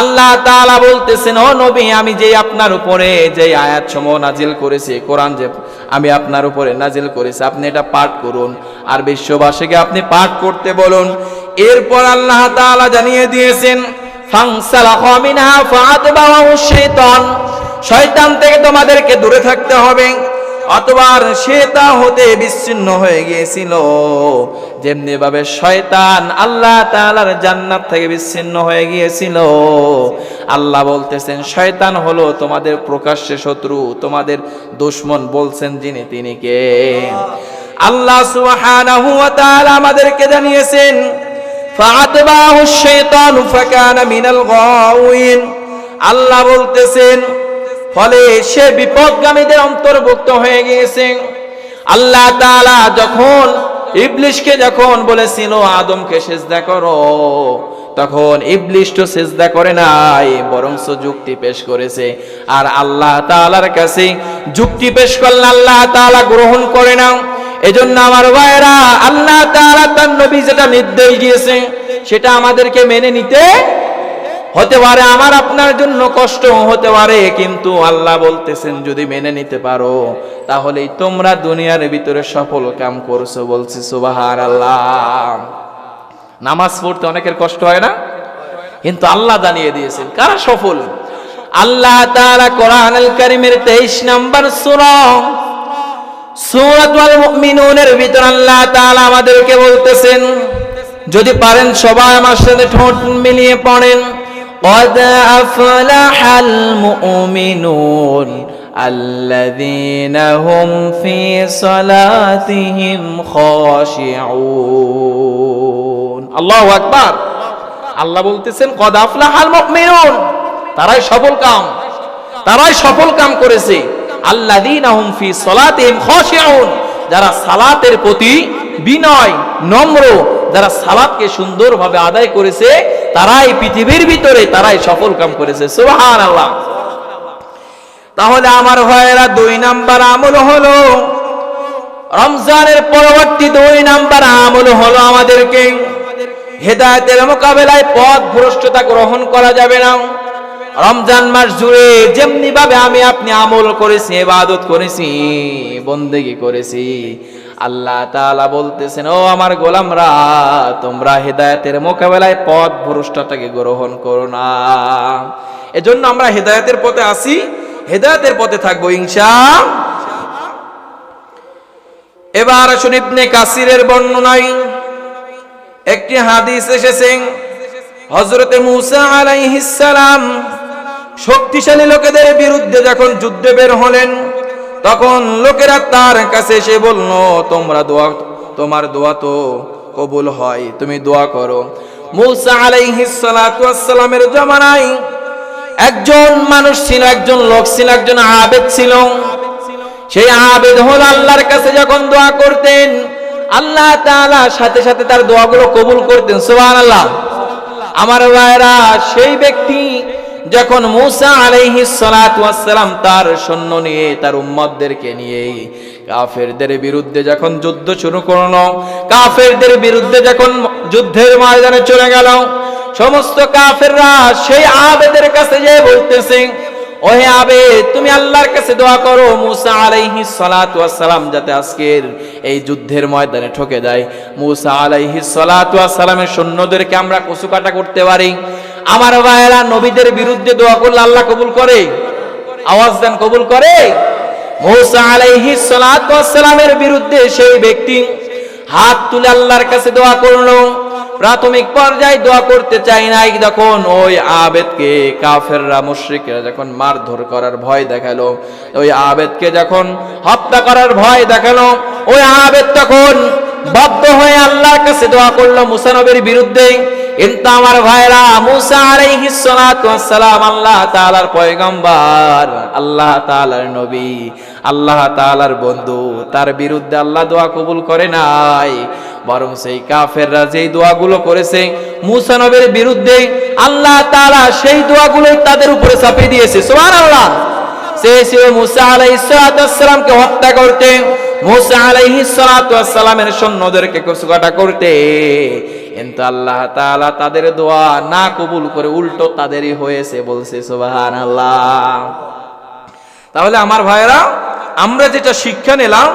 আল্লাহ তাআলা বলতেছেন, ও নবী, আমি যে আপনার উপরে যে আয়াত সমূহ নাজিল করেছি, কোরআন যে আমি আপনার উপরে নাজিল করেছি, আপনি এটা পাঠ করুন আর বিশ্ববাসীকে আপনি পাঠ করতে বলুন। এরপর আল্লাহ তাআলা জানিয়ে দিয়েছেন শয়তান থেকে তোমাদেরকে দূরে থাকতে হবে। অতবার সে তা হতে বিচ্ছিন্ন হয়ে গিয়েছিল। যেমনি ভাবে শয়তান আল্লাহ তাআলার জান্নাত থেকে বিচ্ছিন্ন হয়ে গিয়েছিল। আল্লাহ বলতেছেন, শয়তান হলো তোমাদের প্রকাশ্যে শত্রু, তোমাদের দুশ্মন, বলছেন যিনি, তিনি কে? আল্লাহ সুবহানাহু আমাদেরকে জানিয়েছেন, ফাআতবাহু শাইতানু ফাকানা মিনাল গাওয়িন আল্লাহ বলতেছেন ফলে সে বিপদগামীদের অন্তর্ভুক্ত হয়ে গিয়েছে। আল্লাহ তাআলা যখন ইবলিশকে যখন বলেছিল, আদমকে সেজদা করো, তখন ইবলিশ তো সেজদা করে নাই বরং যুক্তি পেশ করেছে। আর আল্লাহ তাআলার কাছে যুক্তি পেশ করলে আল্লাহ তাআলা গ্রহণ করে না। এজন্য আমার ভাইরা আল্লাহ তাআলা তার নবী যেটা নির্দেশ দিয়েছে, সেটা আমাদেরকে মেনে নিতে হতে পারে আমার আপনার জন্য কষ্ট হতে পারে, কিন্তু আল্লাহ বলতেছেন, যদি মেনে নিতে পারো, তাহলেই তোমরা দুনিয়ার ভিতরে সফল কাম করছ, বলছি সুবাহার আল্লাহ নামাজ পড়তে অনেকের কষ্ট হয় না? কিন্তু আল্লাহ জানিয়ে দিয়েছেন, কারা সফল? আল্লাহ তাআলা কোরআনুল কারীমের 23 নম্বর সূরা, সূরাতুল মুমিনুনের ভিতর আল্লাহ তাআলা আমাদেরকে বলতেছেন, যদি পারেন সবাই আমার সাথে ঠোঁট মিলিয়ে পড়েন। قد أفلح المؤمنون الذين هم في صلاتهم خاشعون الله أكبر আল্লাহ বলতেছেন কদ আফলাহাল মুমিনুন তারাই সফল কাম তারাই সফল কাম করেছে আল্লাযীনা হুম ফি সলাতিহিম খাশিউন যারা সালাতের প্রতি বিনয় নম্র যারা সালাতকে সুন্দরভাবে আদায় করেছে তারাই পৃথিবীর ভিতরে তারাই সফল কাম করেছে। সুবহান আল্লাহ তাহলে আমার ভাইয়েরা দুই নাম্বার আমল হলো, রমজানের পরবর্তী দুই নাম্বার আমল হলো আমাদেরকে হেদায়েতের মোকাবেলায় পথ ভ্রষ্টতা গ্রহণ করা যাবে না। রমজান মাস জুড়ে যেমনি ভাবে আমি আপনি আমল করেছি, ইবাদত করেছি, বন্দেগী করেছি আল্লাহ তালা বলতেছেন, ও আমার গোলামরা, তোমরা হেদায়তের মোকাবেলায় পথ ভ্রষ্টতাকে গ্রহণ করো না। এজন্য আমরা হেদায়তের পথে আসি হেদায়তের পথে থাকব ইনশা এবার ইবনে কাসিরের বর্ণনায় একটি হাদিস এসেছে হজরতে মুসা আলাইহিস সালাম শক্তিশালী লোকেদের বিরুদ্ধে যখন যুদ্ধে বের হলেন তখন লোকেরা তার কাছে এসে বলল, তোমরা দোয়া, তোমার দোয়া তো কবুল হয়, তুমি দোয়া করো। মুসা আলাইহিস সালাতু ওয়াসসালামের জামানায় একজন মানুষ ছিল, একজন লোক ছিল, একজন আবেদ ছিল। সেই আবেদ হল আল্লাহর কাছে যখন দোয়া করতেন, আল্লাহ তাআলা সাথে সাথে তার দোয়াগুলো কবুল করতেন। সুবহানাল্লাহ। আমার ভাইরা সেই ব্যক্তি যখন মুসা আলাইহিস সালাতু ওয়াসসালাম তার সৈন্য নিয়ে, তার উম্মতদেরকে নিয়ে, কাফেরদের বিরুদ্ধে যখন যুদ্ধ শুরু করল, কাফেরদের বিরুদ্ধে যখন যুদ্ধের ময়দানে চলে গেল, সমস্ত কাফেররা সেই আবেদের কাছে যে বলতেছে, ওহে আবে তুমি আল্লাহর কাছে দোয়া করো, মুসা আলাইহিস সালাতু ওয়াসসালাম যাতে আজকের এই যুদ্ধের ময়দানে ঠকে যায়। মুসা আলাইহিস সালাতু ওয়াসসালামের সৈন্যদেরকে আমরা কচুকাটা করতে পারি। আমার ভাইয়েরা নবীদের বিরুদ্ধে দোয়া করলে আল্লাহ কবুল করে। আওয়াজ দেন, কবুল করে। মুসা আলাইহিস সালাতু ওয়াসসালামের বিরুদ্ধে সেই ব্যক্তি হাত তুলে আল্লাহর কাছে দোয়া করল। প্রাথমিক পর্যায়ে দোয়া করতে চাই নাই তখন ওই আবেদকে কাফেররা, মুশরিকরা যখন মারধর করার ভয় দেখাল, ওই আবেদকে যখন হত্যা করার ভয় দেখাল, ওই আবেদ তখন বাধ্য হয়ে আল্লাহর কাছে দোয়া করল মুসা নবীর বিরুদ্ধে। কিন্তু আমার ভাইরা মুসা আলাইহিস সালাতু ওয়াসসালাম আল্লাহ তাআলার পয়গম্বর, আল্লাহ তাআলার নবী, আল্লাহ তাআলার বন্ধু, তার বিরুদ্ধে আল্লাহ দোয়া কবুল করে নাই। বরং সেই কাফেররা যেই দোয়াগুলো করেছে, মুসা নবীর বিরুদ্ধে আল্লাহ তাআলা সেই দোয়াগুলোই তাদের উপরে চাপিয়ে দিয়েছে। সুবহানাল্লাহ। সে ছিল মুসা আলাইহিস সালাতু ওয়াসসালামকে হত্যা করতে মুসা আলাইহিস সালাতু ওয়াসসালামের সৈন্যদেরকে কুচকাটা করতে, কিন্তু আল্লাহ তাআলা তাদের দোয়া না কবুল করে উল্টো তাদেরই হয়েছে বলছে, সুবহানাল্লাহ। তাহলে আমার ভাইয়েরা, আমরা যেটা শিক্ষা নিলাম,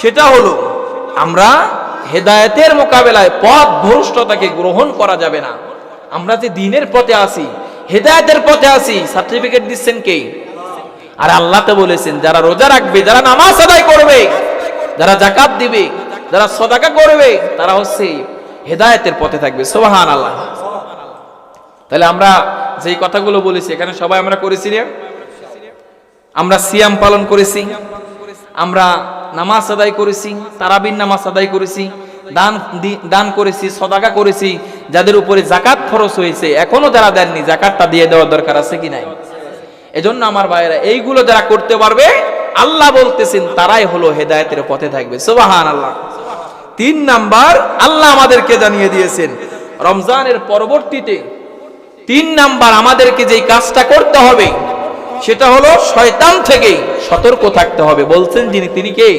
সেটা হলো আমরা হেদায়েতের মোকাবেলায় পথ ভ্রষ্টতাকে গ্রহণ করা যাবে না। আমরা যে দিনের পথে আসি হেদায়েতের পথে আসি সার্টিফিকেট দিচ্ছেন কে? আর আল্লাহ তো বলেছেন, যারা রোজা রাখবে, যারা নামাজ আদায় করবে, যারা জাকাত দিবে, যারা সদাকা করবে, তারা হচ্ছে হেদায়েতের পথে থাকবে। সোহান আল্লাহ তাহলে আমরা যেই কথাগুলো বলেছি, এখানে সবাই আমরা করেছি রে আমরা সিয়াম পালন করেছি, আমরা নামাজ আদায় করেছি তারাবিন নামাজ আদায় করেছি, দান দান করেছি, সদাকা করেছি, যাদের উপরে জাকাত খরচ হয়েছে, এখনও যারা দেননি জাকাতটা দিয়ে দেওয়ার দরকার আছে কি নাই? এজন্য আমার ভাইয়েরা এইগুলো যারা করতে পারবে, আল্লাহ বলতেছেন তারাই হলো হেদায়েতের পথে থাকবে। সুবাহান আল্লাহ তিন নাম্বার, আল্লাহ আমাদেরকে জানিয়ে দিয়েছেন, রমজানের পরবর্তীতে তিন নাম্বার আমাদেরকে যেই কাজটা করতে হবে, সেটা হলো শয়তান থেকে সতর্ক থাকতে হবে। বলছেন যিনি, তিনি কে?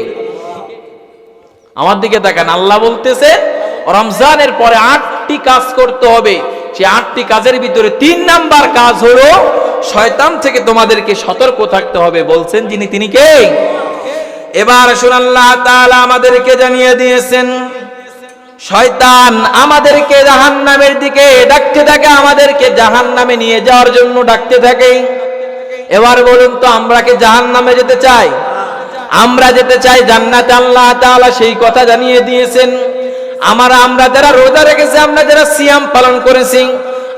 আমার দিকে দেখেন আল্লাহ বলতেছে রমজানের পরে আটটি কাজ করতে হবে। সে আটটি কাজের ভিতরে তিন নাম্বার কাজ হলো শয়তান থেকে তোমাদেরকে সতর্ক থাকতে হবে বলছেন যিনি, তিনি কে? এবার শুন তাআলা আমাদেরকে জানিয়ে দিয়েছেন, শয়তান আমাদেরকে জাহান্নামের দিকে ডাকতে থাকে, আমাদেরকে জাহান্নামে নিয়ে যাওয়ার জন্য ডাকতে থাকে। এবার বলুন তো, আমরা কি জাহান্নামে যেতে চাই? আমরা যেতে চাই জান্নাতে, আল্লাহ তাআলা সেই কথা জানিয়ে দিয়েছেন। আমরা আমরা যারা রোজা রেখেছি, আমরা যারা সিয়াম পালন করেছি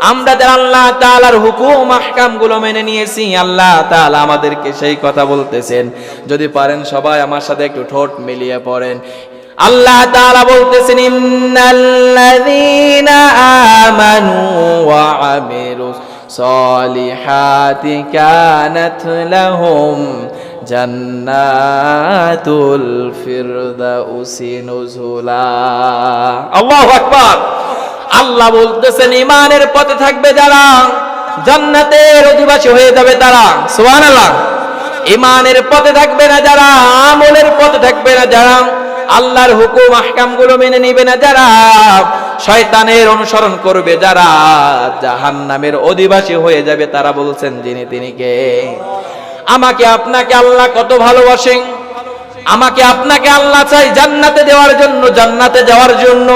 আমরা যারা আল্লাহ তাআলার হুকুম আহকামগুলো মেনে নিয়েছি, আল্লাহ তাআলা আমাদেরকে সেই কথা বলতেছেন। যদি পারেন সবাই আমার সাথে একটু ঠোঁট মিলিয়ে পড়েন। আল্লাহ তাআলা বলতেছেন, ইন্নাল্লাযীনা জান্নাতুল ফিরদাউসি নুজুলা। আল্লাহু আকবার। আল্লাহ বলতেছেন ইমানের পথে থাকবে যারা, জান্নাতের অধিবাসী হয়ে যাবে তারা। সোহান আল্লাহ ইমানের পথে থাকবে না যারা, আমলের পথে থাকবে না যারা, আল্লাহর হুকুম আহকামগুলো মেনে নিবে না যারা, শয়তানের অনুসরণ করবে যারা, জাহান্নামের অধিবাসী হয়ে যাবে তারা বলছেন, যিনি তিনি কে? আমাকে আপনাকে আল্লাহ কত ভালোবাসেন? আমাকে আপনাকে আল্লাহ চাই জান্নাতে দেওয়ার জন্য, জান্নাতে যাওয়ার জন্য।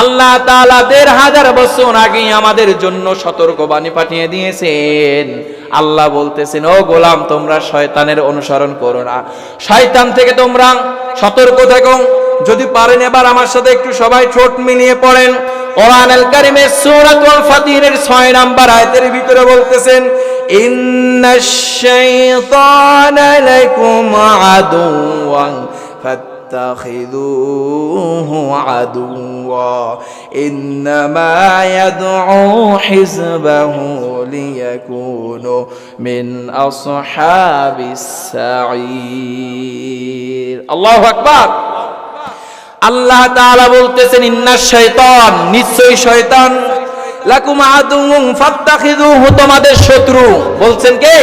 আল্লাহ তাআলা দেড় হাজার বছর আগে আমাদের জন্য সতর্ক বাণী পাঠিয়ে দিয়েছেন। আল্লাহ বলতেছেন, ও গোলাম, তোমরা শয়তানের অনুসরণ করো না। শয়তান থেকে তোমরা সতর্ক থেকো। যদি পারেন এবার আমার সাথে একটু সবাই ঠোঁট মিলিয়ে পড়েন। কোরআনুল কারীমের সূরাতুল ফাতিরের 6 নাম্বার আয়াতের ভিতরে বলতেছেন ইন্নাশ فاتخذوه عدوا إنما يدعو حزبه ليكونوا من أصحاب السعير الله أكبر আল্লাহ তাআলা বলতেছেন ইন্না শয়তান নিশ্চয়ই শয়তান লাকুম আদুউন ফাত্তাখিযুহু তোমাদের শত্রু বলছেন কে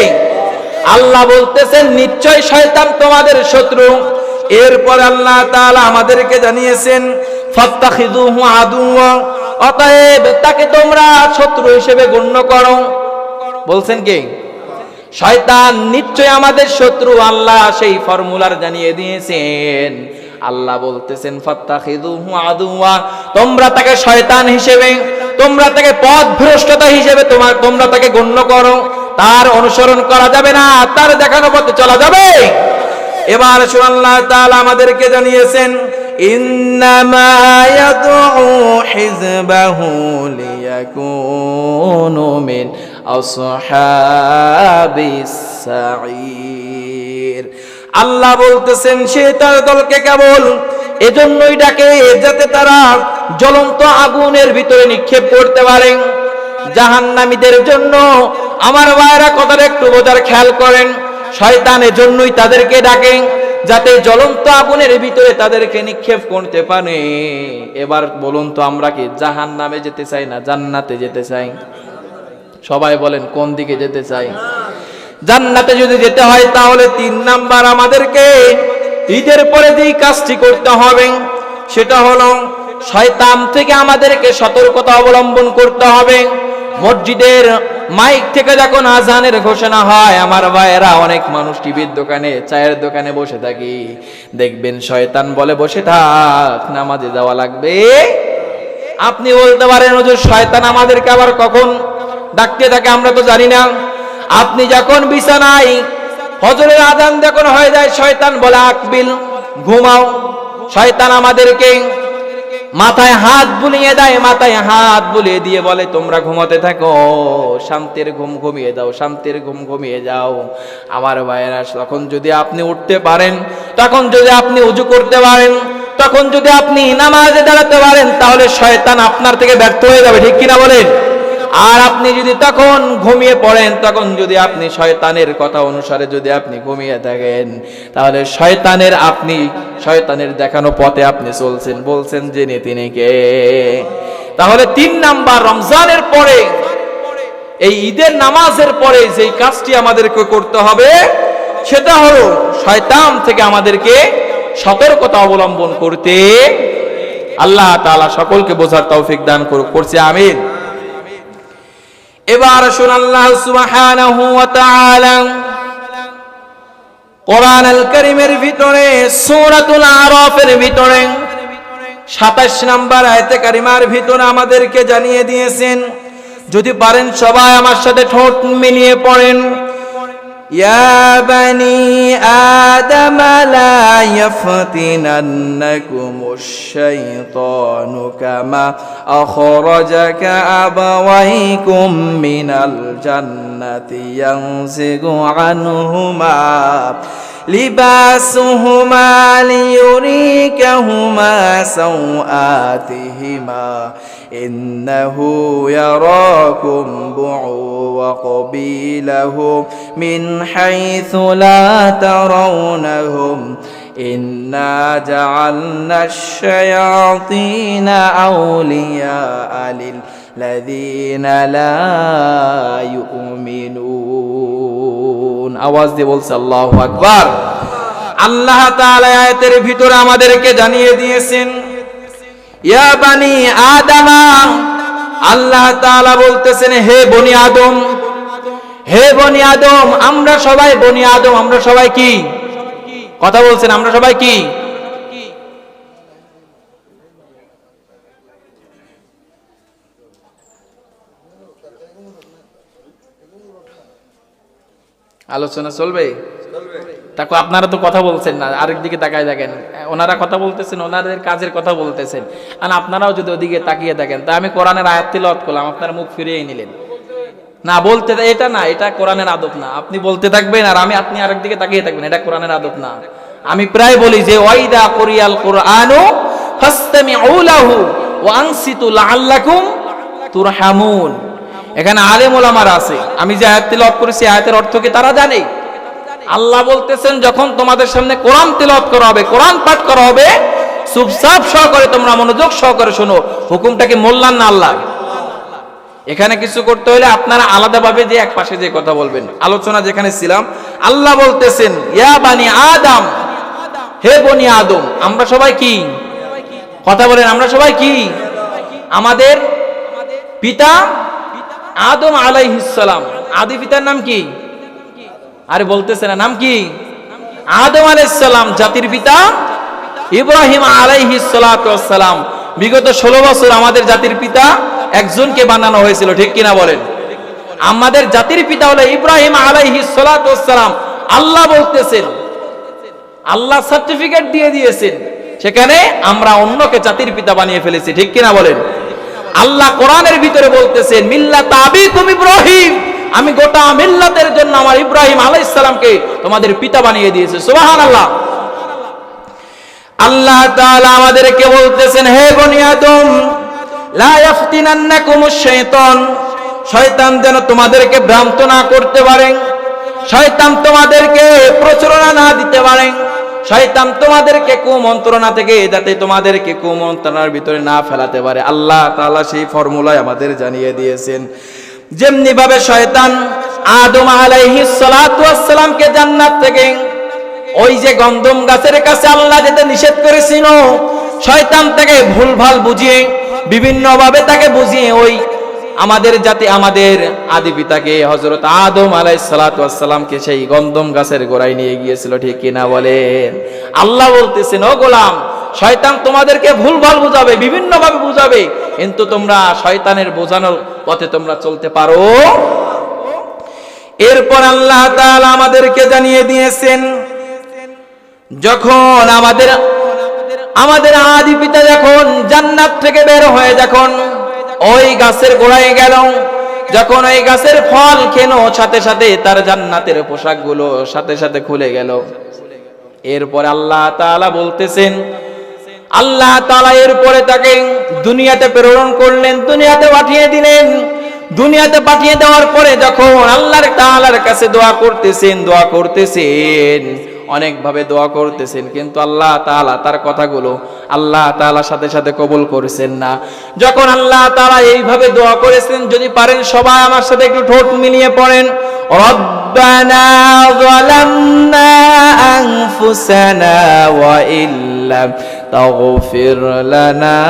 আল্লাহ বলতেছেন নিশ্চয় শয়তান তোমাদের শত্রু এরপর আল্লাহ তাআলা আমাদেরকে জানিয়েছেন, ফাত্তাখিযুহু আদুওয়া অতএব তাকে তোমরা শত্রু হিসেবে গণ্য করো। বলছেন কি? শয়তান নিশ্চয় আমাদের শত্রু। আল্লাহ সেই ফর্মুলার জানিয়ে দিয়েছেন। আল্লাহ বলতেছেন, ফাত্তাখিযুহু আদুওয়া তোমরা তাকে শয়তান হিসেবে, তোমরা তাকে পথ ভ্রষ্টতা হিসেবে তোমার, তোমরা তাকে গণ্য করো। তার অনুসরণ করা যাবে না, তার দেখানো পথে চলা যাবে। এবার আল্লাহ তাআলা আমাদেরকে জানিয়েছেন, ইন্নামা ইয়াদউ হিজবাহু লিয়াকুনু মিন আসহাবিস সাঈর। আল্লাহ বলতেছেন, সে তার দলকে কেবল এজন্যই ডাকে যাতে তারা জ্বলন্ত আগুনের ভিতরে নিক্ষেপ করতে পারেন। জাহান্নামীদের জন্য আমার ভাইরা কথাটা একটু বোঝার খেয়াল করেন। শয়তান এজন্যই তাদেরকে ডাকে, যাতে জ্বলন্ত আগুনের ভিতরে তাদেরকে নিক্ষেপ করতে পারে। এবার বলুন তো, আমরা কি জাহান নামে যেতে চাই না জান্নাতে যেতে চাই? সবাই বলেন, কোন দিকে যেতে চাই? জান্নাতে যদি যেতে হয়, তাহলে তিন নাম্বার আমাদেরকে ঈদের পরে যেই কাজটি করতে হবে। সেটা হলো, শয়তান থেকে আমাদেরকে সতর্কতা অবলম্বন করতে হবে। মসজিদের মাইক থেকে যখন আজানের ঘোষণা হয়, আমার ভাইয়েরা অনেক মানুষ টিভির দোকানে, চায়ের দোকানে বসে থাকি। দেখবেন শয়তান বলে, বসে থাক, নামাজে যাওয়া লাগবে। আপনি বলতে পারেন যে শয়তান আমাদেরকে আবার কখন ডাকতে থাকে আমরা তো জানি না। আপনি যখন বিছানায় হজরের আদান যখন হয়ে যায়, শয়তান বলে, আকবিল, ঘুমাও। শয়তান আমাদেরকে মাথায় হাত বুলিয়ে দেয়, মাথায় হাত বুলিয়ে দিয়ে বলে, তোমরা ঘুমাতে থাকো, শান্তির ঘুম ঘুমিয়ে দাও, শান্তির ঘুম ঘুমিয়ে যাও। আমার ভাইয়েরা, তখন যদি আপনি উঠতে পারেন, তখন যদি আপনি উজু করতে পারেন, তখন যদি আপনি নামাজে দাঁড়াতে পারেন, তাহলে শয়তান আপনার থেকে ব্যর্থ হয়ে যাবে, ঠিক কিনা বলেন? আর আপনি যদি তখন ঘুমিয়ে পড়েন, তখন যদি আপনি শয়তানের কথা অনুসারে যদি আপনি ঘুমিয়ে থাকেন, তাহলে শয়তানের আপনি, শয়তানের দেখানো পথে আপনি চলছেন, বলছেন জেনে তিনি কে? তাহলে তিন নাম্বার, রমজানের পরে, এই ঈদের নামাজের পরে যেই কাজটি আমাদেরকে করতে হবে, সেটা হলো শয়তান থেকে আমাদেরকে সতর্কতা অবলম্বন করতে। আল্লাহ তাআলা সকলকে বোঝার তৌফিক দান করছে আমিন। এবার শুন আল্লাহ সুবহানাহু ওয়া তাআলা। কোরআন আল কারীমের ভিতরে, সূরাতুল আরাফের ভিতরে 27 নাম্বার আয়াতে কারিমার ভিতরে আমাদেরকে জানিয়ে দিয়েছেন, যদি পারেন সবাই আমার সাথে ঠোঁট মিলিয়ে পড়েন। يا بني آدم لا يفتننكم الشيطان كما أخرجك أبويكم من الجنة ينزغ عنهما لباسهما ليريكهما سوآتهما إنه يراكم بعوا وقبيله من حيث لا ترونهم إنا جعلنا الشياطين أولياء للذين لا يؤمنون আওয়াজ দিয়ে বলছে আল্লাহু আকবার আল্লাহ তাআলা আয়াতের ভিতরে আমাদেরকে জানিয়ে দিয়েছেন আল্লাহ বলতেছেন, হে বনি আদম, হে বনি আদম, আমরা সবাই বনি আদম, আমরা সবাই কি? কথা বলছেন, আমরা সবাই কি? আলোচনা চলবে? তাকে আপনারা তো কথা বলছেন না, আরেক দিকে তাকায় দেখেন। ওনারা কথা বলতেছেন, ওনাদের কাজের কথা বলতেছেন। আর আপনারাও যদি ওদিকে তাকিয়ে থাকেন তা আমি কোরআনের আয়াত তিলাওয়াত করলাম, আপনারা মুখ ফিরিয়ে নিলেন। না, বলতে এটা না, এটা কোরআনের আদব না। আপনি বলতে থাকবেন আর আমি, আপনি আরেক দিকে তাকিয়ে থাকবেন, এটা কোরআনের আদব না। আমি প্রায় বলি যে, ওয়াইদা কোরিয়াল কোরআনু ফাস্তামিউ লাহু ওয়া লাআল্লাকুম তুরহামুন। এখানে আলেম ওলামার আছে। আমি যে আয়াত তিলাওয়াত করেছি, আয়াতের অর্থ কি তারা জানে? আল্লাহ বলতেছেন, যখন তোমাদের সামনে কোরআন তিলাওয়াত করা হবে, কোরআন পাঠ করা হবে, চুপচাপ সহকারে তোমরা মনোযোগ সহকারে শোনো। হুকুমটাকে মোল্লান না আল্লাহ এখানে কিছু করতে হলে আপনারা আলাদাভাবে যে এক পাশে যে কথা বলবেন। আলোচনা যেখানে ছিলাম, আল্লাহ বলতেছেন, ইয়া বানি আদম, হে বনি আদম, আমরা সবাই কি? কথা বলেন, আমরা সবাই কি? আমাদের পিতা আদম আলাইহিসসালাম আদি পিতার নাম কি? আরে বলতেছে না, নাম কি? আদম আলাইহিসসালাম, জাতির পিতা ইব্রাহিম আলাইহিসসালাম। বিগত ষোলো বছর আমাদের জাতির পিতা একজনকে বানানো হয়েছিল, ঠিক কিনা বলেন? আমাদের জাতির পিতা হলো ইব্রাহিম আলাইহিসসালাম। আল্লাহ বলতেছেন, আল্লাহ সার্টিফিকেট দিয়ে দিয়েছেন, সেখানে আমরা অন্যকে জাতির পিতা বানিয়ে ফেলেছি, ঠিক কিনা বলেন? আল্লাহ কোরআনের ভিতরে বলতেছেন, মিল্লাত আবিকুম ইব্রাহিম। আমি গোটা মিল্লাতের জন্য আমার ইব্রাহিম আলাইহিস সালামকে তোমাদের পিতা বানিয়ে দিয়েছে। সুবহানাল্লাহ। আল্লাহ তাআলা আমাদেরকে বলতেছেন, হে বনি শয়তান যেন তোমাদেরকে ভ্রান্ত না করতে পারে, শয়তান তোমাদেরকে প্রচলনা না দিতে পারে, শয়তান তোমাদেরকে কুমন্ত্রণা থেকে যাতে তোমাদেরকে কুমন্ত্রণার ভিতরে না ফেলাতে পারে। আল্লাহ তাআলা সেই ফর্মুলায় আমাদের জানিয়ে দিয়েছেন যেমনি ভাবে শয়তান আদম আলাইহিস সালাতু জান্নাত থেকে ওই যে গন্ধম গাছের কাছে আল্লাহ যেতে নিষেধ করেছিল, শয়তান তাকে ভুলভাল বুঝিয়ে, বিভিন্নভাবে তাকে বুঝিয়ে ওই আমাদের জাতি, আমাদের আদি পিতাকে হজরত আদম আলাইসালামকে সেই গন্ধম গাছের গোড়ায় নিয়ে গিয়েছিল, ঠিক কিনা বলেন? আল্লাহ বলতেছেন, ও গোলাম, শয়তান তোমাদেরকে ভুলভাল বুঝাবে বিভিন্ন ভাবে বুঝাবে, কিন্তু তোমরা শয়তানের বোঝানোর পথে তোমরা চলতে পারো। এরপর আল্লাহ তাআলা আমাদেরকে জানিয়ে দিয়েছেন, যখন আমাদের আমাদের আদি পিতা যখন জান্নাত থেকে বের হয়ে যখন ওই গাছের গোড়ায় গেল, যখন ওই গাছের ফল খেলো, সাথে সাথে তার জান্নাতের পোশাকগুলো সাথে সাথে খুলে গেল। এরপর আল্লাহ তাআলা বলতেছেন আল্লাহ তাআলা এরপরে তাকে দুনিয়াতে প্রেরণ করলেন দুনিয়াতে পাঠিয়ে দিলেন দুনিয়াতে পাঠিয়ে দেওয়ার পরে যখন আল্লাহর তাআলার কাছে দোয়া করতেছেন দোয়া করতেছেন অনেকভাবে দোয়া করতেছেন কিন্তু আল্লাহ তাআলা তার কথাগুলো আল্লাহ তাআলার সাথে সাথে কবুল করেছেন না যখন আল্লাহ তাআলা এইভাবে দোয়া করেছেন যদি পারেন সবাই আমার সাথে একটু ঠোঁট মিলিয়ে পড়েন রব্বানা ظلمنا أنفسنا وإن لم تغفر لنا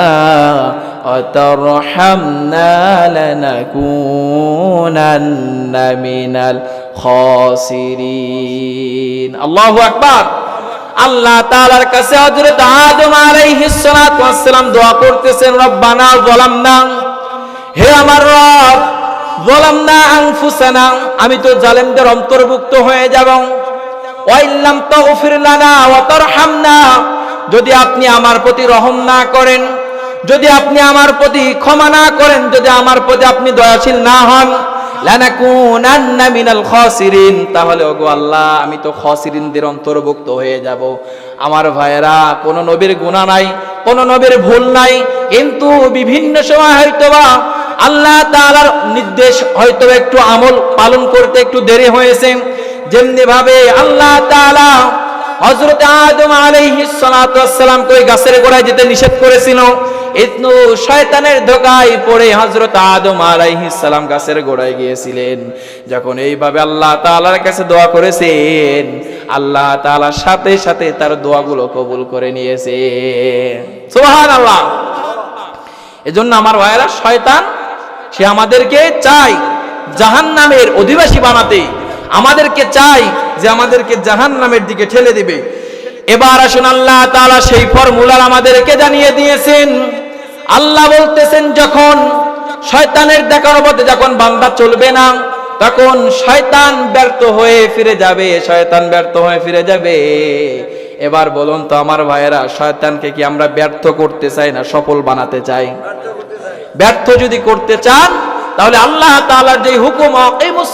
وترحمنا لنكونن من الخاسرين الله أكبر আল্লাহ তাআলার কাছে হযরত আদম আলাইহিস সালাতু ওয়াস সালাম দোয়া করতেছেন রব্বানা যালামনা হে আমার রব যালামনা আনফুসানা আমি তো জালেমদের অন্তর্ভুক্ত হয়ে যাব ওয়াইল্লাম তাগফির লানা ওয়া তারহামনা যদি আপনি আমার প্রতি রহম না করেন, যদি আপনি আমার প্রতি ক্ষমা না করেন, যদি আমার প্রতি আপনি দয়াশীল না হন তাহলে ওগো আল্লাহ, আমি তো খাসিরিনদের অন্তর্ভুক্ত হয়ে যাব। আমার ভাইয়েরা, কোন নবীর গুনাহ নাই, কোন নবীর ভুল নাই, কিন্তু বিভিন্ন সময় হয়তোবা আল্লাহ তাআলার নির্দেশ হয়তো একটু আমল পালন করতে একটু দেরি হয়েছে। যেমনি ভাবে আল্লাহ তাআলা হযরত আদম আলাইহিস সালাতু ওয়াসসালাম কই গাছের গোড়ায় যেতে নিষেধ করেছিল? ইতনু শয়তানের ধোকায় পড়ে হযরত আদম আলাইহিস সালাম গাছের গোড়ায় গিয়েছিলেন। যখন এইভাবে আল্লাহ তাআলার কাছে দোয়া করেছেন, আল্লাহ তাআলা সাথে সাথে তার দোয়াগুলো কবুল করে নিয়েছে। সুবহানাল্লাহ। এজন্য আমার ভাইয়েরা, শয়তান, সে আমাদেরকে চাই জাহান্নামের অধিবাসী বানাতে। আমাদেরকে চাই যে আমাদেরকে জাহান্নামের দিকে ঠেলে দিবে। এবার আসুন আল্লাহ তাআলা সেই ফর্মুলার আমাদেরকে জানিয়ে দিয়েছেন। আল্লাহ বলতেছেন, যখন শয়তানের দেখার পথে যখন বান্দা চলবে না, তখন শয়তান ব্যর্থ হয়ে ফিরে যাবে, শয়তান ব্যর্থ হয়ে ফিরে যাবে। এবার বলুন তো, আমার ভাইয়েরা, শয়তানকে কি আমরা ব্যর্থ করতে চাই না সফল বানাতে চাই? ব্যর্থ যদি করতে চান, তাহলে আল্লাহ তাআলার যে হুকুম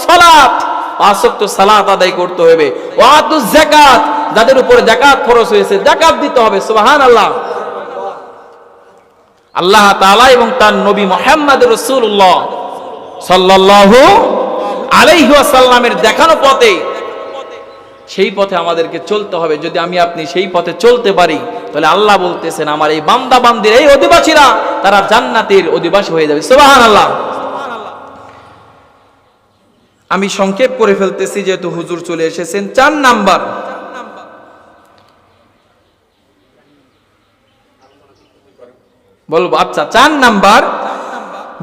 সালাত ওয়াক্ত সালাত আদায় করতে হবে। ওয়াতুজ যাকাত, যাদের উপরে যাকাত খরচ হয়েছে, যাকাত দিতে হবে, সুবহানাল্লাহ। আল্লাহ তাআলা এবং তার নবী মুহাম্মদ রাসূলুল্লাহ সাল্লাল্লাহু আলাইহি ওয়াসাল্লামের দেখানো পথে, সেই পথে আমাদেরকে চলতে হবে। যদি আমি আপনি সেই পথে চলতে পারি, তাহলে আল্লাহ বলতেছেন, আমার এই বান্দা বান্দির এই অধিবাসীরা, তারা জান্নাতের অধিবাসী হয়ে যাবে। সুবহানাল্লাহ। আমি সংক্ষেপ করে ফেলতেছি, যেহেতু হুজুর চলে এসেছেন। চার নাম্বার। বলব আচ্ছা চার নাম্বার,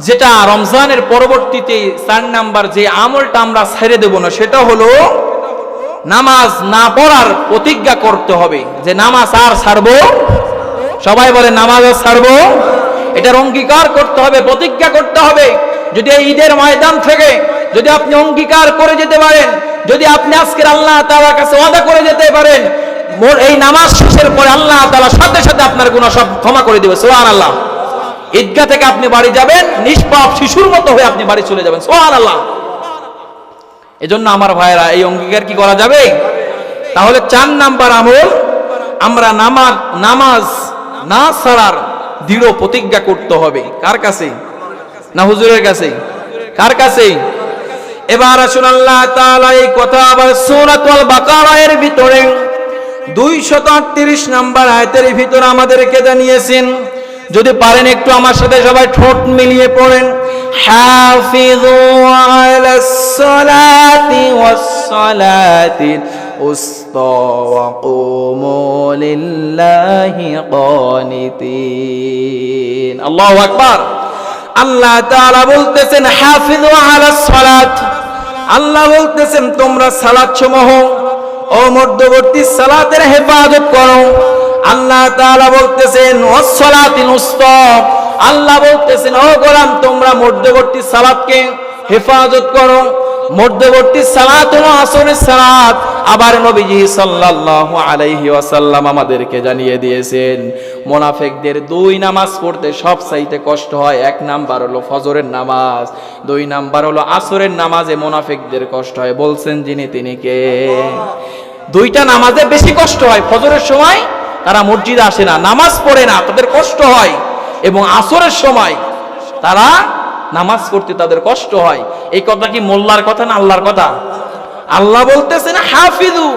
যেটা রমজানের পরবর্তীতে চার নাম্বার যে আমলটা আমরা ছেড়ে দেব না, সেটা হলো নামাজ না পড়ার প্রতিজ্ঞা করতে হবে। যে নামাজ আর ছাড়বো? সবাই বলে, নামাজ আর ছাড়বো? এটার অঙ্গীকার করতে হবে, প্রতিজ্ঞা করতে হবে। যদি ঈদের ময়দান থেকে যদি আপনি অঙ্গীকার করে যেতে পারেন, যদি আপনি আজকের আল্লাহ তাআলার কাছে ওয়াদা করে যেতে পারেন এই নামাজ শেষের পরে আল্লাহ তাআলা সাথে সাথে আপনার গুনাহ সব ক্ষমা করে দিবে। আল্লাহ ঈদগাহ থেকে আপনি বাড়ি যাবেন, নিষ্পাপ শিশুর মতো হয়ে আপনি বাড়ি চলে যাবেন। সুবহানাল্লাহ। এজন্য আমার ভাইরা এই অঙ্গীকার কি করা যাবে? তাহলে চার নাম্বার আমল, আমরা নামাজ নামাজ না ছাড়ার দৃঢ় প্রতিজ্ঞা করতে হবে। কার কাছে? না হুজুরের কাছে? কার কাছে? এবার আসুন আল্লাহ এই কথা আবার সূরাতুল বাকারা এর ভিতরে 238 নাম্বার আয়াতের ভিতরে আমাদেরকে জানিয়েছেন। যদি পারেন একটু আমার সাথে সবাই ঠোঁট মিলিয়ে পড়েন। হাফিজু আলাস আল্লাহু আকবার। আল্লাহ তাআলা বলতেছেন, হাফিজু আলাস সালাত। আল্লাহ বলতেছেন, তোমরা সালাত সমূহ ও মধ্যবর্তী সালাতের হেফাজত করো। আল্লাহ তাআলা বলতেছেন ওয়াসসালাতিল উস্তা। আল্লাহ বলতেছেন, ও গোলাম, তোমরা মধ্যবর্তী সালাতকে হেফাজত করো। মধ্যবর্তী সালাত হলো আসরের সালাত আবার নবীজি সাল্লাল্লাহু আলাইহি ওয়াসাল্লাম আমাদেরকে জানিয়ে দিয়েছেন, মোনাফেকদের দুই নামাজ পড়তে সব চাইতে কষ্ট হয়, এক নাম্বার হলো ফজরের নামাজ, দুই নাম্বার হলো আসরের নামাজে মোনাফেকদের কষ্ট হয়। বলছেন যিনি তিনি কে? দুইটা নামাজে বেশি কষ্ট হয় ফজরের সময়, তারা মসজিদে আসে না, নামাজ পড়ে না, তাদের কষ্ট হয়। এবং আসরের সময় তারা নামাজ পড়তে তাদের কষ্ট হয়। এই কথা কি মোল্লার কথা না আল্লাহর কথা? আল্লাহ বলতেছেন হাফিজু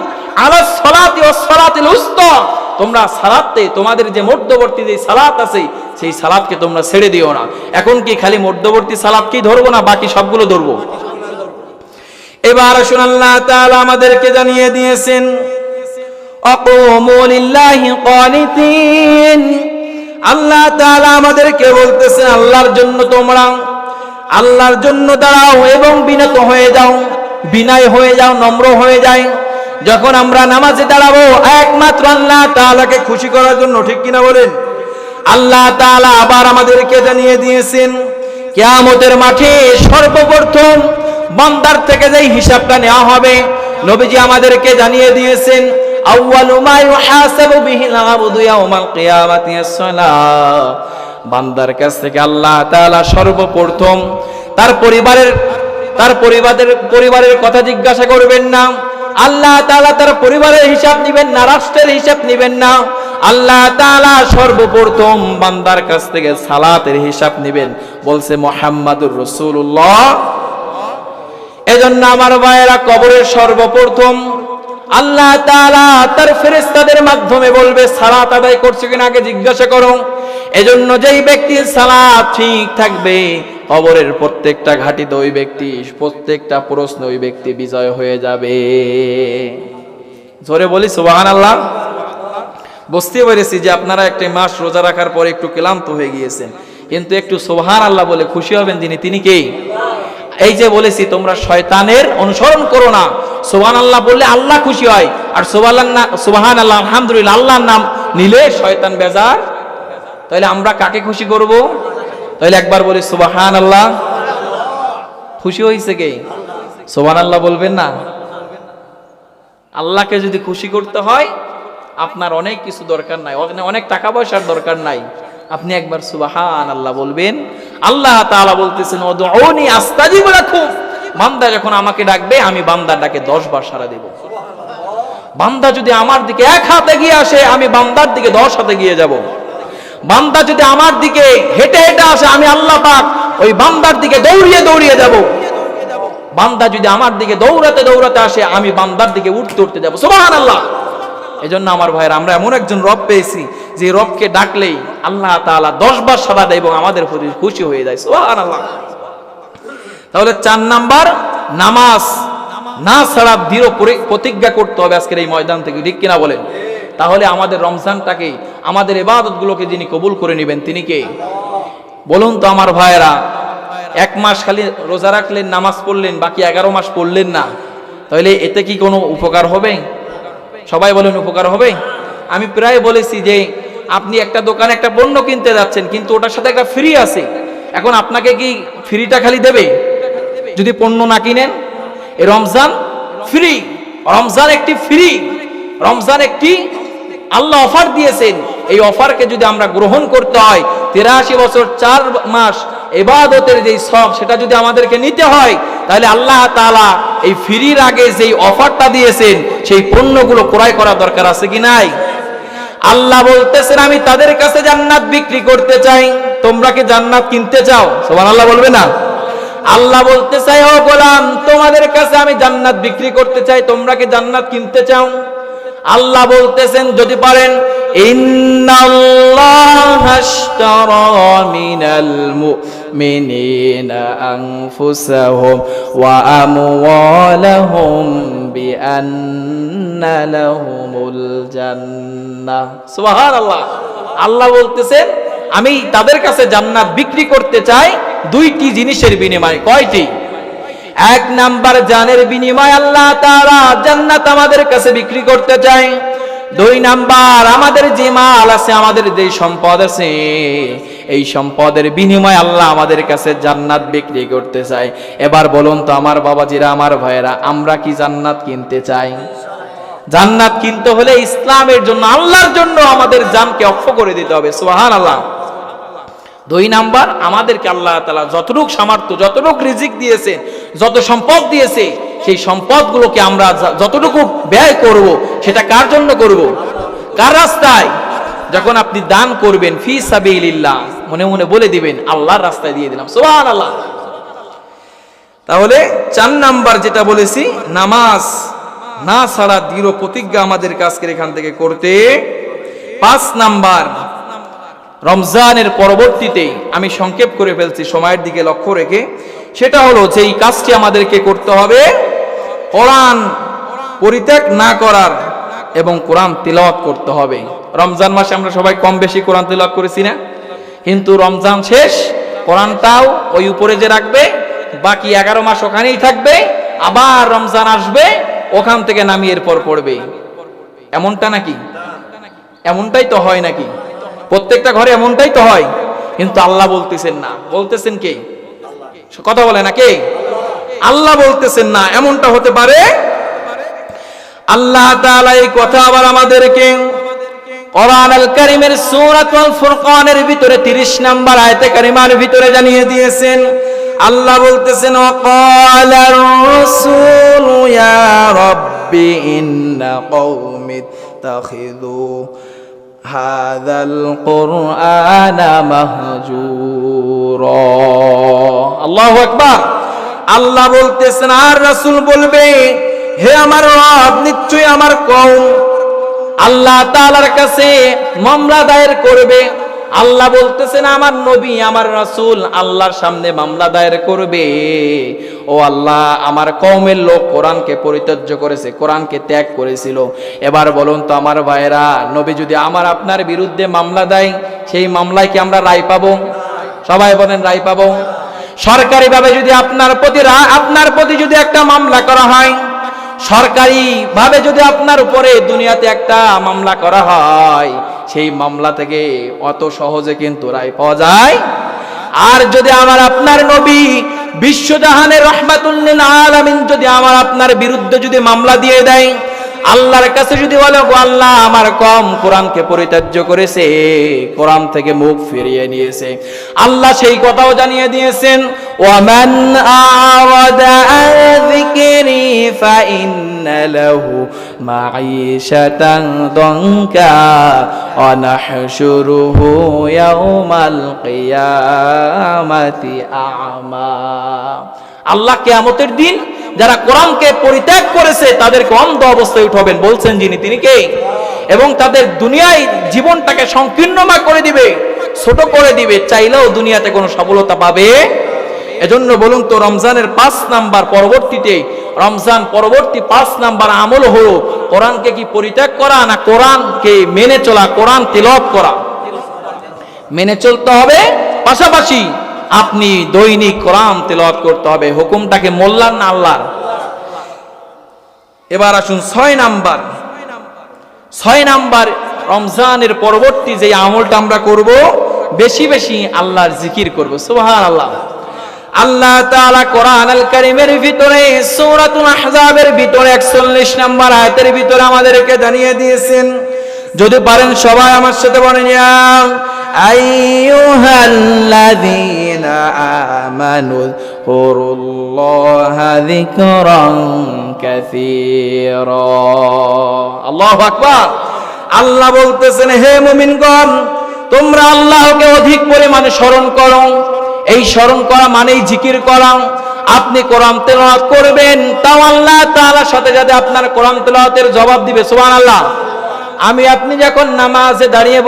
আলা সলাতি ও সলাতিল উস্তা। তোমরা সালাতে, তোমাদের যে মধ্যবর্তী যে সালাত আছে, সেই সালাতকে তোমরা ছেড়ে দিও না। এখন কি খালি মধ্যবর্তী সালাতকেই ধরবো না বাকি সবগুলো ধরবো? এবার আসুন, আল্লাহ তাআলা আমাদেরকে জানিয়ে দিয়েছেন অকুমু লিল্লাহি কানিতিন আল্লাহ তাআলা আমাদেরকে বলতেছেন, আল্লাহর জন্য তোমরা, আল্লাহর জন্য দাঁড়াও এবং বিনত হয়ে যাও। বিনয় হয়ে যাও, নম্র হয়ে যায় যখন আমরা নামাজে দাঁড়াবো, একমাত্র আল্লাহ তাআলাকে খুশি করার জন্য, ঠিক কিনা বলেন? আল্লাহ তাআলা আবার আমাদেরকে জানিয়ে দিয়েছেন, কিয়ামতের মাঠে সর্বপ্রথম বান্দার থেকে যেই হিসাবটা নেওয়া হবে, নবীজি আমাদেরকে জানিয়ে দিয়েছেন বান্দার কাছ থেকে আল্লাহ তাআলা সর্বপ্রথম তার পরিবারের তার পরিবারের পরিবারের কথা জিজ্ঞাসা করবেন না। আল্লাহ তালা তার পরিবারের হিসাব নিবেন না, রাষ্ট্রের হিসাব নিবেন না। আল্লাহ তালা সর্বপ্রথম বান্দার কাছ থেকে সালাতের হিসাব নিবেন। বলছে মোহাম্মদুর রসুল্লাহ এজন্য আমার ভাইয়েরা, কবরের সর্বপ্রথম আল্লাহ তালা তার ফেরেস্তাদের মাধ্যমে বলবে, সালাত আদায় করছে কিনা আগে জিজ্ঞাসা করো। এজন্য যেই ব্যক্তির সালাত ঠিক থাকবে, কবরের প্রত্যেকটা ঘাটিতে ওই ব্যক্তি, প্রত্যেকটা প্রশ্ন ওই ব্যক্তি বিজয় হয়ে যাবে। জোরে বলি, সুবহানাল্লাহ। বুঝতে পেরেছি যে আপনারা একটা মাস রোজা রাখার পরে একটু ক্লান্ত হয়ে গিয়েছেন। কিন্তু একটু সোহান আল্লাহ বলে খুশি হবেন যিনি, তিনি কে? এই যে বলেছি, তোমরা শয়তানের অনুসরণ করো না। সোহান আল্লাহ বললে আল্লাহ খুশি হয়। আর সোহান আল্লাহ আলহামদুলিল্লাহ, আল্লাহর নাম নিলে শয়তান বেজার তাহলে আমরা কাকে খুশি করব? তাহলে একবার বলি সুবাহান আল্লাহ খুশি হয়েছে কে? সোহান আল্লাহ বলবেন না? আল্লাহকে যদি খুশি করতে হয়, আপনার অনেক কিছু দরকার নাই অনেক- টাকা পয়সার দরকার নাই। আপনি একবার সুবাহান আল্লাহ বলবেন। আল্লাহ তাআলা বলতেছেন ওদউনি আস্তাজিব লাকুম। বান্দা যখন আমাকে ডাকবে, আমি বান্দার ডাকে 10 বার সাড়া দেব। বান্দা যদি আমার দিকে এক হাতে গিয়ে আসে, আমি বান্দার দিকে 10 হাতে গিয়ে যাব। বান্দা যদি আমার দিকে হেঁটে হেঁটে আসে, আমি আল্লাহ পাক ওই বান্দার দিকে দৌড়িয়ে দৌড়িয়ে যাব বান্দা যদি আমার দিকে দৌড়াতে দৌড়াতে আসে, আমি বান্দার দিকে উঠতে উঠতে যাব সুবাহান আল্লাহ এই জন্য আমার ভাইয়ের, আমরা এমন একজন রব পেয়েছি, যে রবকে ডাকলেই আল্লাহ তাআলা দশ বার সাড়া দেয় এবং আমাদের প্রতি খুশি হয়ে যায়। সুবাহান আল্লাহ তাহলে চার নাম্বার, নামাজ। না ছাড়া দৃঢ় প্রতিজ্ঞা করতে হবে আজকের এই ময়দান থেকে। ঠিক কিনা বলেন? তাহলে আমাদের রমজানটাকে, আমাদের এবাদতগুলোকে যিনি কবুল করে নেবেন, তিনি কে? বলুন তো আমার ভাইয়েরা, এক মাস খালি রোজা রাখলেন, নামাজ পড়লেন, বাকি এগারো মাস পড়লেন না। তাহলে এতে কি কোনো উপকার হবে? সবাই বলেন, উপকার হবে? আমি প্রায় বলেছি যে, আপনি একটা দোকানে একটা পণ্য কিনতে যাচ্ছেন, কিন্তু ওটার সাথে একটা ফ্রি আছে। এখন আপনাকে কি ফ্রিটা খালি দেবে? যদি পণ্য না কিনেন, এ রমজান ফ্রি রমজান একটি ফ্রি রমজান একটি আল্লাহ অফার দিয়েছেন, এই অফারকে যদি আমরা গ্রহণ করতে হয়, তেরাশি বছর, চার মাস এবাদতের যেই সব সেটা যদি আমাদেরকে নিতে হয়, তাহলে আল্লাহ তাআলা এই ফিরির আগে যেই অফারটা দিয়েছেন, সেই পণ্যগুলো ক্রয় করা দরকার আছে কি নাই? আল্লাহ বলতেছেন, আমি তাদের কাছে জান্নাত বিক্রি করতে চাই। তোমরা কি জান্নাত কিনতে চাও? সোমান আল্লাহ বলবে না। আল্লাহ বলতে চাই ও গোলাম, তোমাদের কাছে আমি জান্নাত বিক্রি করতে চাই, তোমরা কি জান্নাত কিনতে চাও? আল্লাহ বলতেছেন, যদি পারেন আল্লাহ বলতেছেন, আমি তাদের কাছে জান্নাত বিক্রি করতে চাই দুইটি জিনিসের বিনিময়ে। কয়টি? এক নাম্বার জানের বিনিময় আল্লাহ তারা জান্নাত আমাদের কাছে বিক্রি করতে চায়। দুই নাম্বার, আমাদের যে মাল আছে, আমাদের যে সম্পদ আছে, এই সম্পদের বিনিময় আল্লাহ আমাদের কাছে জান্নাত বিক্রি করতে চায়। এবার বলুন তো, আমার বাবাজিরা, আমার ভাইয়েরা, আমরা কি জান্নাত কিনতে চাই? জান্নাত কিনতে হলে ইসলামের জন্য, আল্লাহর জন্য আমাদের জানকে অক্ষ করে দিতে হবে সুহান আল্লাহ দুই নাম্বার, আমাদেরকে আল্লাহ তালা যতটুক সামর্থ্য, যতটুক রিজিক দিয়েছে যত সম্পদ দিয়েছে, সেই সম্পদগুলোকে আমরা যতটুকু ব্যয় করব, সেটা কার জন্য করব? কার রাস্তায়? যখন আপনি দান করবেন, ফি সাবিলিল্লাহ, মনে মনে বলে দিবেন, আল্লাহর রাস্তায় দিয়ে দিলাম সুবহান আল্লাহ তাহলে চার নাম্বার যেটা বলেছি, নামাজ না ছাড়া দৃঢ় প্রতিজ্ঞা আমাদের কাজকে এখান থেকে করতে। পাঁচ নাম্বার রমজানের পরবর্তীতেই আমি সংক্ষেপ করে ফেলছি, সময়ের দিকে লক্ষ্য রেখে। সেটা হলো যে এই কাজটি আমাদেরকে করতে হবে কোরআন পরিত্যাগ না করার এবং কোরআন তিলাওয়াত করতে হবে। রমজান মাসে আমরা সবাই কম বেশি কোরআন তিলাওয়াত করেছি না? কিন্তু রমজান শেষ, কোরআনটাও ওই উপরে যে রাখবে, বাকি এগারো মাস ওখানেই থাকবে, আবার রমজান আসবে, ওখান থেকে নামিয়ে এরপর পড়বে। এমনটা নাকি? এমনটাই তো হয় নাকি? প্রত্যেকটা ঘরে এমনটাই তো হয়। কিন্তু আল্লাহ বলতেছেন না। বলতেছেন কে? কথা বলে না কে? আল্লাহ বলতেছেন না, এমনটা হতে পারে? আল্লাহ তাআলা এই কথা আবার আমাদেরকে কোরআন আল কারীমের সূরাতুল ফুরকানের ভিতরে 30 নাম্বার আয়াতে কারিমার ভিতরে জানিয়ে দিয়েছেন। আল্লাহ বলতেছেন ওয়াকালার রাসূলু ইয়া রাব্বি ইন্না কওমি তাখিযু হাযাল কুরআনা মাহজুরা। আল্লাহু আকবার। আল্লাহ বলতেছেন আর রাসূল বলবে হে আমার রব নিশ্চয়ই আমার কওম আল্লাহ তাআলার কাছে মামলা দায়ের করবে। আল্লাহ বলতেছেন, আমার নবী, আমার রাসূল আল্লাহর সামনে মামলা দায়ের করবে। ও আল্লাহ, আমার কওমের লোক কোরআনকে পরিত্যাজ্য করেছে, কোরআনকে ত্যাগ করেছিল। এবার বলুন তো, আমার ভাইয়েরা, নবী যদি আমার আপনার বিরুদ্ধে মামলা দেয়, সেই মামলায় কি আমরা রায় পাবো? সবাই বলেন, রায় পাবো। সরকারিভাবে যদি আপনার প্রতি আপনার প্রতি যদি একটা মামলা করা হয় সরকারি ভাবে যদি আপনার উপরে দুনিয়াতে একটা মামলা করা হয় সেই মামলা থেকে অত সহজে কিন্তু রায় পাওয়া যায়। আর যদি আমার আপনার নবী বিশ্বজাহানের রহমাতুল্লিল আলামিন যদি আমার আপনার বিরুদ্ধে যদি মামলা দিয়ে দেয় আল্লাহর কাছে যদি বলে আল্লাহ, আমার কম কোরআনকে পরিত্যাজ্য করেছে, কোরআন থেকে মুখ ফিরিয়ে নিয়েছে। আল্লাহ সেই কথাও জানিয়ে দিয়েছেন, ওয়ামান আন যিকরি ফাইন্না লাহু মাঈশাতান দনকা ওয়া নাহশুরুহু ইয়াউমাল কিয়ামাতি আ'মা। আল্লাহ কেয়ামতের দিন যারা কোরআনকে পরিত্যাগ করেছে, তাদেরকে অন্ধ অবস্থায় উঠাবেন। বলছেন যিনি, তিনি কে? এবং তাদের দুনিয়ায় জীবনটাকে সংকীর্ণমা করে দিবে, ছোট করে দিবে, চাইলেও দুনিয়াতে কোনো সফলতা পাবে। এজন্য বলুন তো, রমজানের পাঁচ নাম্বার পরবর্তীতে, রমজান পরবর্তী পাঁচ নাম্বার আমল হলো, কোরআনকে কি পরিত্যাগ করা না কোরআনকে মেনে চলা, কোরআন তিলক করা? মেনে চলতে হবে পাশাপাশি আপনি দৈনিক কোরআন তেলাওয়াত করতে হবে। হুকুমটাকে মোল্লার না আল্লাহর? এবার আসুন, ছয় নাম্বার। ছয় নাম্বার, রমজানের পরবর্তী যে আমলটা আমরা করব, বেশি বেশি আল্লাহর জিকির করব। সুবহান আল্লাহ আল্লাহ তাআলা কোরআন আল কারীমের ভিতরে, সূরাতুল আহজাবের ভিতরে 41 নাম্বার আয়াতের ভিতরে আমাদেরকে জানিয়ে দিয়েছেন। যদি পারেন সবাই আমার সাথে বলেন, ইয়া আইয়ুহাল্লাযীনা আমানু যকুরুল্লাহা যিকরান কাসীরা। আল্লাহু আকবার। আল্লাহ বলতেছেন, হে মুমিনগণ, তোমরা আল্লাহকে অধিক পরিমাণে স্মরণ করো। এই স্মরণ করা মানেই জিকির করা। আপনি কোরআন তেলাওয়াত করবেন, তাও আল্লাহ তাআলার সাথে সাথে আপনার কোরআন তেলাওয়াতের জবাব দিবে। সুবহানাল্লাহ। আমি আপনি যখন নামাজে দাঁড়িয়ে